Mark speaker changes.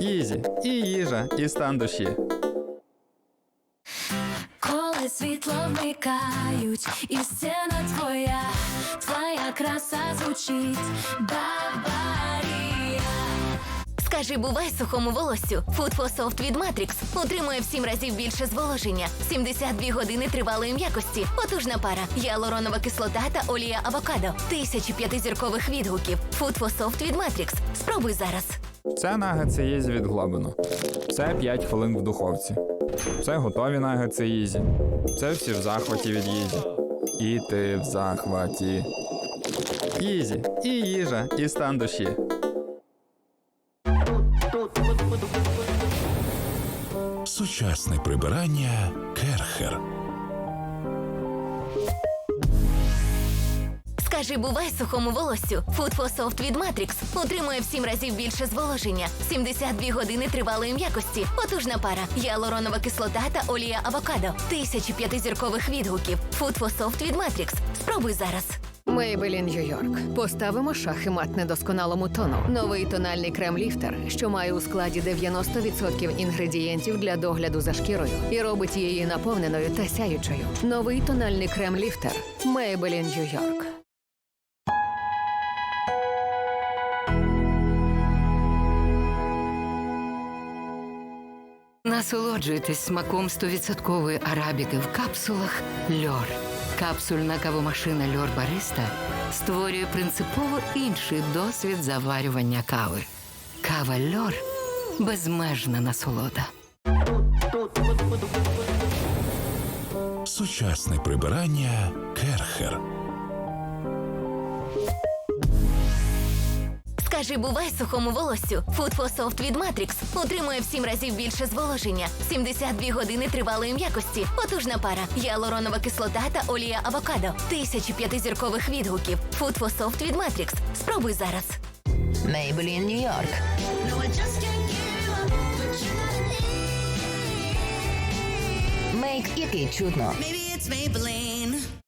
Speaker 1: Ізі. І їжа, і стан душі.
Speaker 2: Коли світло вмикають, і сцена твоя, твоя краса звучить Баварія.
Speaker 3: Скажи бувай сухому волоссю. For Soft від Matrix утримує в 7 разів більше зволоження, 72 години тривалої м'якості, потужна пара, гіалуронова кислота та олія авокадо, тисячі п'ятизіркових відгуків. Soft від Matrix. Спробуй зараз.
Speaker 1: Це нагетси Ізі від Глобину. Це 5 хвилин в духовці. Це готові нагетси Ізі. Це всі в захваті від Ізі. І ти в захваті. Ізі. І їжа, і стан душі.
Speaker 4: Сучасне прибирання Керхер.
Speaker 3: Скажи бувай сухому волоссю. Soft від Matrix утримує в 7 разів більше зволоження, 72 години тривалої м'якості, потужна пара, гіалуронова кислота та олія авокадо, тисячі п'ятизіркових відгуків. Soft від Matrix. Спробуй зараз.
Speaker 5: Мейбелін Нью-Йорк. Поставимо шах і мат недосконалому тону. Новий тональний крем-ліфтер, що має у складі 90% інгредієнтів для догляду за шкірою і робить її наповненою та сяючою. Новий тональний крем-ліфтер Мейбелін Нью-Йорк.
Speaker 6: Насолоджуйтесь смаком 100% арабіки в капсулах Льор. Капсульна кавомашина Льор Бариста створює принципово інший досвід заварювання кави. Кава Льор безмежна насолода.
Speaker 4: Сучасне прибирання Керхер.
Speaker 3: Скажи бувай сухому волоссю. Soft від Matrix утримує в 7 разів більше зволоження, 72 години тривалої м'якості, потужна пара, гіалуронова кислота та олія авокадо, тисячі п'ятизіркових відгуків. Soft від Matrix. Спробуй зараз.
Speaker 7: Maybelline New York. Мейк, який
Speaker 8: Maybelline.